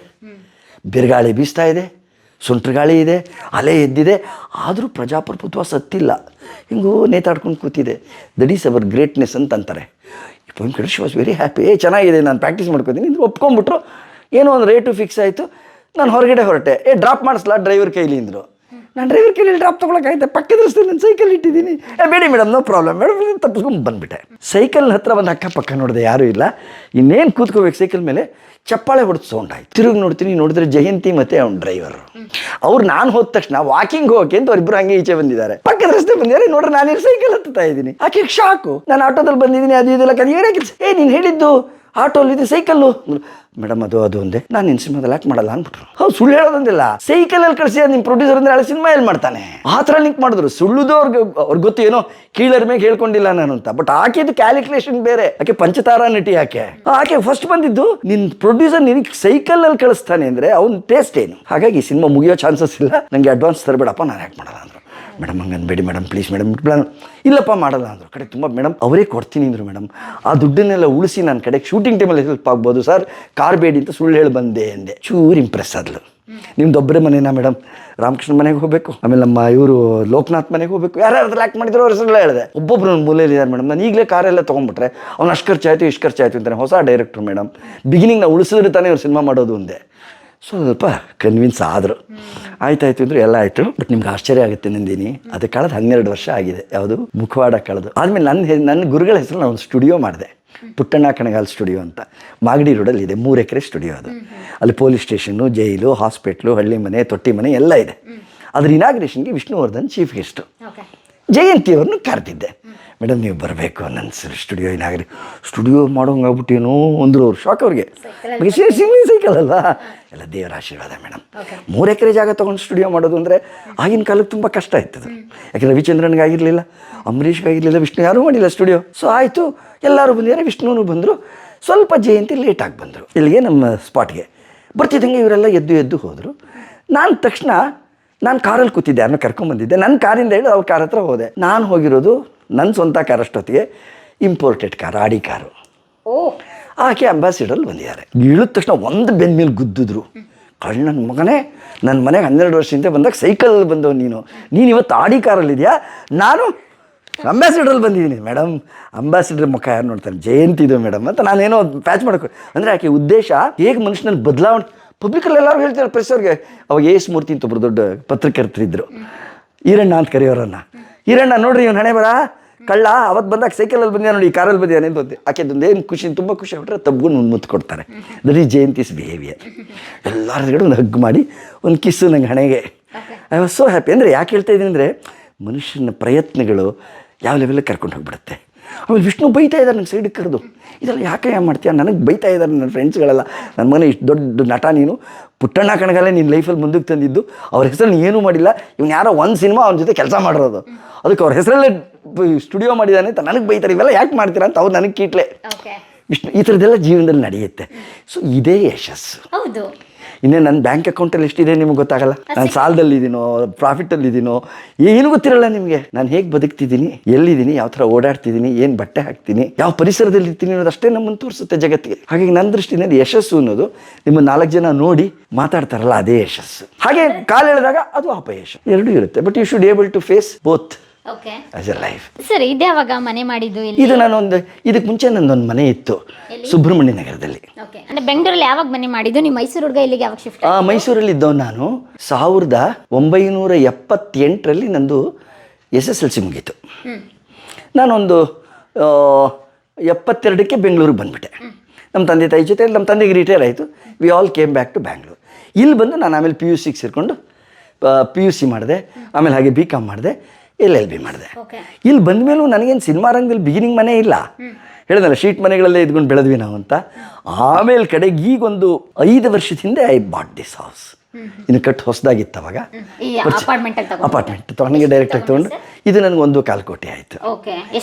S1: ಬಿರುಗಾಳಿ ಬೀಸ್ತಾ ಇದೆ ಸುಂಟ್ರಗಾಳಿ ಇದೆ, ಅಲೆ ಎದ್ದಿದೆ. ಆದರೂ ಪ್ರಜಾಪ್ರಭುತ್ವ ಸತ್ತಿಲ್ಲ. ಹಿಂಗೂ ನೇತಾಡ್ಕೊಂಡು ಕೂತಿದೆ. ದಟ್ ಈಸ್ ಅವರ್ ಗ್ರೇಟ್ನೆಸ್ ಅಂತ ಅಂತಾರೆ. ಈ ಪೊಯಿಮ್ ಕೇಳಿ ಶಿ ವಾಸ್ ವೆರಿ ಹ್ಯಾಪಿ ಏ, ಚೆನ್ನಾಗಿದೆ, ನಾನು ಪ್ರಾಕ್ಟೀಸ್ ಮಾಡ್ಕೋತೀನಿ ಇದು ಒಪ್ಕೊಂಡ್ಬಿಟ್ರು. ಏನೋ ಒಂದು ರೇಟು ಫಿಕ್ಸ್ ಆಯಿತು. ನಾನು ಹೊರಗಡೆ ಹೊರಟೆ. ಏ ಡ್ರಾಪ್ ಮಾಡಿಸ್ಲಾ ಡ್ರೈವರ್ ಕೈಲಿ ಅಂದರು ನಾನು ಡ್ರೈವರ್ ಕೇಳಿ ಡ್ರಾಪ್ ತೊಗೊಳಕ್ಕಾಯ್ತು? ಪಕ್ಕದ ರಸ್ತೆ ನಾನು ಸೈಕಲ್ ಇಟ್ಟಿದ್ದೀನಿ. ಬೇಡಿ ಮೇಡಮ್ ನೋ ಪ್ರಾಬ್ಲಮ್ ಮೇಡಮ್ ತಪ್ಪಿಸ್ಕೊಂಡು ಬಂದುಬಿಟ್ಟೆ. ಸೈಕಲ್ ಹತ್ರ ಒಂದು ಅಕ್ಕಪಕ್ಕ ನೋಡಿದೆ, ಯಾರೂ ಇಲ್ಲ. ಇನ್ನೇನು ಕೂತ್ಕೋಬೇಕು ಸೈಕಲ್ ಮೇಲೆ? ಚಪ್ಪಾಳೆ ಹೊಡೆದು ಸೌಂಡ್ ಆಯ್ತು. ತಿರುಗಿ ನೋಡ್ತೀನಿ, ನೋಡಿದ್ರೆ ಜಯಂತಿ ಮತ್ತು ಅವ್ನ ಡ್ರೈವರ್ ಅವ್ರು ನಾನು ಹೋದ ತಕ್ಷಣ ವಾಕಿಂಗ್ ಹೋಗಿ ಅಂತ ಅವ್ರಿಬ್ರು ಹಂಗೆ ಈಚೆ ಬಂದಿದ್ದಾರೆ. ಪಕ್ಕದ ರಸ್ತೆ ಬಂದಿದ್ದಾರೆ ನೋಡ್ರಿ ನಾನು ಸೈಕಲ್ ಹತ್ತುತ್ತಾ ಇದ್ದೀನಿ? ಆಕೆ ಶಾಕು ನಾನು ಆಟೋದಲ್ಲಿ ಬಂದಿದ್ದೀನಿ, ಅದು ಇದೆಲ್ಲ ಏನಕ್ಕೆ ಏ, ನೀನು ಹೇಳಿದ್ದು? ಆಟೋಲ್ಲಿ ಇದೆ, ಸೈಕಲ್ಲು. ಮೇಡಮ್, ಅದು ಅದು ಒಂದೇ. ನಾನು ನಿನ್ನ ಸಿನಿಮಾದಲ್ಲಿ ಯಾಕೆ ಮಾಡಲ್ಲ ಅಂದ್ಬಿಟ್ರು. ಹೌದು, ಸುಳ್ಳು ಹೇಳೋದಂದಿಲ್ಲ. ಸೈಕಲಲ್ಲಿ ಕಳಿಸಿ ನಿಮ್ಮ ಪ್ರೊಡ್ಯೂಸರ್ ಅಂದ್ರೆ ಅಲ್ಲಿ ಸಿನಿಮಾ ಎಲ್ಲಿ ಮಾಡ್ತಾನೆ? ಆ ಥರ ಲಿಂಕ್ ಮಾಡಿದ್ರು. ಸುಳ್ಳುದು ಅವ್ರಿಗೆ ಅವ್ರಿಗೆ ಗೊತ್ತು, ಏನೋ ಕೀಳರ ಮೇಲೆ ಹೇಳ್ಕೊಂಡಿಲ್ಲ ನಾನು ಅಂತ. ಬಟ್ ಆಕೆದು ಕ್ಯಾಲ್ಕುಲೇಷನ್ ಬೇರೆ. ಆಕೆ ಪಂಚತಾರಾ ನಟಿ ಆಕೆ. ಆಕೆ ಫಸ್ಟ್ ಬಂದಿದ್ದು ನಿನ್ನ ಪ್ರೊಡ್ಯೂಸರ್ ನಿನಗೆ ಸೈಕಲಲ್ಲಿ ಕಳಿಸ್ತಾನೆ ಅಂದರೆ ಅವ್ನ ಟೇಸ್ಟ್ ಏನು? ಹಾಗಾಗಿ ಸಿನಿಮಾ ಮುಗಿಯೋ ಚಾನ್ಸಸ್ ಇಲ್ಲ. ನನಗೆ ಅಡ್ವಾನ್ಸ್ ತರಬೇಡಪ್ಪ, ನಾನು ಯಾಕೆ ಮಾಡಲ್ಲ ಅಂದರು. ಮೇಡಮ್, ಹಂಗೆ ಅನ್ಬೇಡಿ ಮೇಡಮ್ ಪ್ಲೀಸ್ ಮೇಡಮ್ ಪ್ಲಾನ್ ಇಲ್ಲಪ್ಪ, ಮಾಡಲ್ಲ ಅಂದರು. ಕಡೆ ತುಂಬ ಮೇಡಮ್, ಅವರೇ ಕೊಡ್ತೀನಿ ಅಂದರು ಮೇಡಮ್. ಆ ದುಡ್ಡನ್ನೆಲ್ಲ ಉಳಿಸಿ ನನ್ನ ಕಡೆಗೆ ಶೂಟಿಂಗ್ ಟೈಮಲ್ಲಿ ಹೆಲ್ಪ್ ಆಗ್ಬೋದು. ಸರ್, ಕಾರ್ ಬೇಡಿ ಅಂತ ಸುಳ್ಳು ಹೇಳಿ ಬಂದೆ ಅಂದೆ. ಚೂರು ಇಂಪ್ರೆಸ್ ಆದ್ಲು. ನಿಮ್ದು ಒಬ್ಬರೇ ಮನೆನಾ ಮೇಡಮ್? ರಾಮಕೃಷ್ಣ ಮನೆಗೆ ಹೋಗಬೇಕು? ಆಮೇಲೆ ನಮ್ಮ ಇವರು ಲೋಕನಾಥ್ ಮನೆಗೆ ಹೋಗಬೇಕು? ಯಾರ್ಯಾರು ಲ್ಯಾಕ್ ಮಾಡಿದ್ರು ಅವ್ರ ಹೆಸರೆಲ್ಲ ಹೇಳಿದೆ. ಒಬ್ಬೊಬ್ರು ನನ್ನ ಮೂಲೆಯಲ್ಲಿ ಇದ್ದಾರೆ ಮೇಡಮ್. ನಾನು ಈಗಲೇ ಕಾರೆಲ್ಲ ತೊಗೊಂಡ್ಬಿಟ್ರೆ ಅವ್ನು ಅಷ್ಟು ಖರ್ಚಾಯಿತು, ಇಷ್ಟು ಖರ್ಚಾಯಿತು ಅಂತಾನೆ ಹೊಸ ಡೈರೆಕ್ಟ್ರು ಮೇಡಮ್. ಬಿಗಿನಿಂಗ್ ನಾವು ಉಳಿಸಿದ್ರೆ ತಾನೇ ಅವ್ರು ಸಿನಿಮಾ ಮಾಡೋದು ಒಂದೇ ಸ್ವಲ್ಪ ಕನ್ವಿನ್ಸ್ ಆದರು. ಆಯ್ತಾಯ್ತು ಅಂದರೆ ಎಲ್ಲ ಆಯಿತು. ಬಟ್ ನಿಮ್ಗೆ ಆಶ್ಚರ್ಯ ಆಗುತ್ತೆ ನಂದಿನಿ. ಅದು ಕಳೆದು ಹನ್ನೆರಡು ವರ್ಷ ಆಗಿದೆ. ಯಾವುದು? ಮುಖವಾಡ ಕಳೆದು. ಆದಮೇಲೆ ನನ್ನ ಹೆ- ನನ್ನ ಗುರುಗಳ ಹೆಸರು ನಾನು ಒಂದು ಸ್ಟುಡಿಯೋ ಮಾಡಿದೆ. ಪುಟ್ಟಣ್ಣ ಕಣಗಾಲ್ ಸ್ಟುಡಿಯೋ ಅಂತ. ಮಾಗಡಿ ರೋಡಲ್ಲಿ ಇದೆ. ಮೂರು ಎಕರೆ ಸ್ಟುಡಿಯೋ ಅದು. ಅಲ್ಲಿ ಪೊಲೀಸ್ ಸ್ಟೇಷನ್ನು ಜೈಲು ಹಾಸ್ಪಿಟ್ಲು ಹಳ್ಳಿ ಮನೆ ತೊಟ್ಟಿ ಮನೆ ಎಲ್ಲ ಇದೆ. ಅದ್ರ ಇನಾಗ್ರೇಷನ್ಗೆ ವಿಷ್ಣುವರ್ಧನ್ ಚೀಫ್ ಗೆಸ್ಟು ಜಯಂತಿಯವ್ರನ್ನ ಕರೆದಿದ್ದೆ. ಮೇಡಮ್ ನೀವು ಬರಬೇಕು ನನ್ನ ಸರ್ ಸ್ಟುಡಿಯೋ ಏನಾಗಲಿ ಸ್ಟುಡಿಯೋ ಮಾಡೋಂಗಾಗ್ಬಿಟ್ಟೇನೋ ಅಂದರು ಅವ್ರು ಶಾಕ್ ಅವ್ರಿಗೆ. ಸಿಂಗಿಂಗ್ ಸೈಕಲ್ ಅಲ್ಲ ಎಲ್ಲ ದೇವರ ಆಶೀರ್ವಾದ ಮೇಡಮ್. ಮೂರು ಎಕರೆ ಜಾಗ ತೊಗೊಂಡು ಸ್ಟುಡಿಯೋ ಮಾಡೋದು ಅಂದರೆ ಆಗಿನ ಕಾಲಕ್ಕೆ ತುಂಬ ಕಷ್ಟ ಆಯ್ತದು ಯಾಕೆ ರವಿಚಂದ್ರನ್ಗೆ ಆಗಿರಲಿಲ್ಲ ಅಂಬರೀಷ್ಗೆ ಆಗಿರಲಿಲ್ಲ ವಿಷ್ಣು ಯಾರೂ ಮಾಡಿಲ್ಲ ಸ್ಟುಡಿಯೋ. ಸೊ ಆಯಿತು ಎಲ್ಲರೂ ಬಂದಿದ್ದಾರೆ ವಿಷ್ಣುನು ಬಂದರು. ಸ್ವಲ್ಪ ಜಯಂತಿ ಲೇಟಾಗಿ ಬಂದರು. ಇಲ್ಲಿಗೆ ನಮ್ಮ ಸ್ಪಾಟ್ಗೆ ಬರ್ತಿದ್ದಂಗೆ ಇವರೆಲ್ಲ ಎದ್ದು ಎದ್ದು ಹೋದರು. ನಾನು ತಕ್ಷಣ ನಾನು ಕಾರಲ್ಲಿ ಕೂತಿದ್ದೆ ಯಾರನ್ನ ಕರ್ಕೊಂಬಂದಿದ್ದೆ. ನನ್ನ ಕಾರಿಂದ ಹೇಳಿ ಅವ್ರ ಕಾರ್ ಹತ್ರ ಹೋದೆ. ನಾನು ಹೋಗಿರೋದು ನನ್ನ ಸ್ವಂತ ಕಾರ್ ಅಷ್ಟೊತ್ತಿಗೆ ಇಂಪೋರ್ಟೆಡ್ ಕಾರ್ ಆಡಿ ಕಾರು
S2: ಓ.
S1: ಆಕೆ ಅಂಬಾಸಿಡರ್ ಬಂದಿದ್ದಾರೆ. ಇಳಿದ ತಕ್ಷಣ ಒಂದು ಬೆನ್ನ ಮೇಲೆ ಗುದ್ದಿದ್ರು. ಕಳ್ಳ ನನ್ನ ಮಗನೇ ನನ್ನ ಮನೆಗೆ ಹನ್ನೆರಡು ವರ್ಷದಿಂದ ಬಂದಾಗ ಸೈಕಲಲ್ಲಿ ಬಂದವು ನೀನು. ನೀನು ಇವತ್ತು ಆಡಿ ಕಾರಲ್ಲಿದೆಯಾ ನಾನು ಅಂಬಾಸಿಡರಲ್ಲಿ ಬಂದಿದ್ದೀನಿ. ಮೇಡಮ್ ಅಂಬಾಸಿಡರ್ ಮುಖ ಯಾರು ನೋಡ್ತಾರೆ? ಜಯಂತಿದು ಮೇಡಮ್ ಅಂತ ನಾನೇನೋ ಪ್ಯಾಚ್ ಮಾಡಬೇಕು ಅಂದರೆ ಆಕೆ ಉದ್ದೇಶ ಹೇಗೆ ಮನುಷ್ಯನಲ್ಲಿ ಬದಲಾವಣೆ ಪಬ್ಲಿಕಲ್ಲಿ ಎಲ್ಲರೂ ಹೇಳ್ತಾರೆ ಪ್ರೆಸ್ ಅವ್ರಿಗೆ. ಅವಾಗ ಏಸ್ ಮೂರ್ತಿ ಅಂತ ಒಬ್ಬರು ದೊಡ್ಡ ಪತ್ರಕರ್ತರಿದ್ದರು ಈರಣ್ಣ ಅಂತ ಕರೆಯೋರನ್ನ. ಈರಣ್ಣ ನೋಡ್ರಿ ಇವನು ಹಣೆ ಬರ? ಕಳ್ಳ ಅವತ್ತು ಬಂದಾಗ ಸೈಕಲಲ್ಲಿ ಬಂದ ನೋಡಿ, ಈ ಕಾರಲ್ಲಿ ಬಂದಿದ್ದಾನೆ ಅಂತ ಬಂದೆ ಆಕೆದೊಂದು ಏನು ಖುಷಿ, ತುಂಬ ಖುಷಿ ಆಗ್ಬಿಟ್ರೆ ಒಂದು ಮುತ್ತು ಕೊಡ್ತಾರೆ. ದಟ್ ಈಸ್ ಜಯಂತಿಸ್ ಬಿಹೇವಿಯರ್ ಎಲ್ಲರ ಒಂದು ಹಗ್ ಮಾಡಿ, ಒಂದು ಕಿಸ್ಸು ನಂಗೆ ಹಣೆಗೆ. ಐ ವಾಸ್ ಸೋ ಹ್ಯಾಪಿ ಅಂದರೆ ಯಾಕೆ ಹೇಳ್ತಾ ಇದ್ದೀನಿ ಅಂದರೆ, ಮನುಷ್ಯನ ಪ್ರಯತ್ನಗಳು ಯಾವ ಲೆವೆಲಿಗೆ ಕರ್ಕೊಂಡು ಹೋಗ್ಬಿಡುತ್ತೆ. ಆಮೇಲೆ ವಿಷ್ಣು ಬೈತಾ ಇದ್ದಾರೆ ನನ್ನ ಸೈಡಿಗೆ ಕರೆದು. ಇದೆಲ್ಲ ಯಾಕೆ ಏನು ಮಾಡ್ತೀಯ? ನನಗೆ ಬೈತಾ ಇದ್ದಾರೆ ನನ್ನ ಫ್ರೆಂಡ್ಸ್ಗಳೆಲ್ಲ ನನ್ನ ಮನೆ ಇಷ್ಟು ದೊಡ್ಡ ನಟ ನೀನು. ಪುಟ್ಟಣ್ಣ ಕಣಗಲ್ಲೇ ನಿನ್ನ ಲೈಫಲ್ಲಿ ಮುಂದಕ್ಕೆ ತಂದಿದ್ದು. ಅವ್ರ ಹೆಸರಲ್ಲಿ ಏನೂ ಮಾಡಿಲ್ಲ. ಇವನು ಯಾರೋ ಒಂದು ಸಿನಿಮಾ ಅವನ ಜೊತೆ ಕೆಲಸ ಮಾಡಿರೋದು. ಅದಕ್ಕೆ ಅವ್ರ ಹೆಸರಲ್ಲೇ ಸ್ಟುಡಿಯೋ ಮಾಡಿದಾನೆ ಅಂತ ನನಗೆ ಬೈತಾರೆ ಇವೆಲ್ಲ ಯಾಕೆ ಮಾಡ್ತೀರಾ ಅಂತ ಅವ್ರು ನನಗೆ ಕೀಟ್ಲೆ.
S2: ಇಷ್ಟು
S1: ವಿಷ್ಣು ಈ ಥರದ್ದೆಲ್ಲ ಜೀವನದಲ್ಲಿ ನಡೆಯುತ್ತೆ. ಸೊ ಇದೇ ಯಶಸ್ಸು.
S2: ಹೌದು.
S1: ಇನ್ನೇ ನನ್ನ ಬ್ಯಾಂಕ್ ಅಕೌಂಟಲ್ಲಿ ಎಷ್ಟಿದೆ ನಿಮ್ಗೆ ಗೊತ್ತಾಗಲ್ಲ? ನಾನು ಸಾಲದಲ್ಲಿದ್ದೀನೋ ಪ್ರಾಫಿಟಲ್ಲಿದ್ದೀನೋ ಏನು ಗೊತ್ತಿರಲ್ಲ ನಿಮಗೆ. ನಾನು ಹೇಗೆ ಬದುಕ್ತಿದ್ದೀನಿ ಎಲ್ಲಿದ್ದೀನಿ ಯಾವ ಥರ ಓಡಾಡ್ತಿದ್ದೀನಿ ಏನು ಬಟ್ಟೆ ಹಾಕ್ತೀನಿ ಯಾವ ಪರಿಸರದಲ್ಲಿ ಇರ್ತೀನಿ ಅನ್ನೋದು ಅಷ್ಟೇ ನಮ್ಮನ್ನು ತೋರಿಸುತ್ತೆ ಜಗತ್ತಿಗೆ. ಹಾಗಾಗಿ ನನ್ನ ದೃಷ್ಟಿನಲ್ಲಿ ಯಶಸ್ಸು ಅನ್ನೋದು ನಿಮ್ಮ ನಾಲ್ಕು ಜನ ನೋಡಿ ಮಾತಾಡ್ತಾರಲ್ಲ ಅದೇ ಯಶಸ್ಸು. ಹಾಗೆ ಕಾಲು ಹೇಳಿದಾಗ ಅದು ಅಪಯಶ. ಎರಡೂ ಇರುತ್ತೆ but you should able to face both as a life
S2: sir ಇದೇ ಅವಾಗ ಮನೆ ಮಾಡಿದ್ದು ಇಲ್ಲಿ?
S1: ಇದು ನಾನೊಂದು ಇದಕ್ಕೆ ಮುಂಚೆ ನಂದೊಂದು ಮನೆ ಇತ್ತು ಸುಬ್ರಹ್ಮಣ್ಯ ನಗರದಲ್ಲಿ.
S2: ಓಕೆ ಅಂದ್ರೆ ಬೆಂಗಳೂರಲ್ಲಿ ಯಾವಾಗ ಮನೆ ಮಾಡಿದ್ದು? ನೀವು ಮೈಸೂರು ಹುಡುಗ ಇಲ್ಲಿಗೆ ಯಾವಾಗ ಶಿಫ್ಟ್
S1: ಆ ಮೈಸೂರಲ್ಲಿ ಇದ್ದವ್ ನಾನು. ಸಾವಿರದ ಒಂಬೈನೂರ ಎಪ್ಪತ್ತೆಂಟರಲ್ಲಿ ನಂದು ಎಸ್ ಎಸ್ ಎಲ್ ಸಿ ಮುಗೀತು. ನಾನೊಂದು ಎಪ್ಪತ್ತೆರಡಕ್ಕೆ ಬೆಂಗಳೂರಿಗೆ ಬಂದ್ಬಿಟ್ಟೆ. ನಮ್ಮ ತಂದೆ ತಾಯಿ ಜೊತೆ ನಮ್ಮ ತಂದೆಗೆ ರಿಟೈರ್ ಆಯಿತು. We all came back to Bangalore ಇಲ್ಲಿ ಬಂದು ನಾನು ಆಮೇಲೆ ಪಿ ಯು ಸಿಗೆ ಸೇರಿಕೊಂಡು ಪಿ ಯು ಸಿ ಮಾಡಿದೆ. ಆಮೇಲೆ ಹಾಗೆ ಬಿ ಕಾಮ್ ಮಾಡಿದೆ. ಎಲ್ ಎಲ್ ಬಿ ಮಾಡಿದೆ. ಇಲ್ಲಿ ಬಂದ ಮೇಲೂ ನನಗೇನು ಸಿನಿಮಾ ರಂಗದಲ್ಲಿ ಬಿಗಿನಿಂಗ್ ಮನೆ ಇಲ್ಲ. ಹೇಳಿದಲ್ಲ ಶೀಟ್ ಮನೆಗಳಲ್ಲೇ ಇದ್ಕೊಂಡು ಬೆಳೆದ್ವಿ ನಾವು ಅಂತ. ಆಮೇಲೆ ಕಡೆಗೆ ಈಗೊಂದು ಐದು ವರ್ಷದ ಹಿಂದೆ ಐ ಬಾಟ್ ದಿಸ್ ಹೌಸ್ ಇನ್ನು ಕಟ್ಟು ಹೊಸದಾಗಿತ್ತು ಅವಾಗ.
S2: ಅಪಾರ್ಟ್ಮೆಂಟ್ ತಗೊಂಡು
S1: ಡೈರೆಕ್ಟಾಗಿ ತೊಗೊಂಡು ಇದು ನನಗೆ ಒಂದು ಕಾಲು ಕೋಟಿ ಆಯಿತು.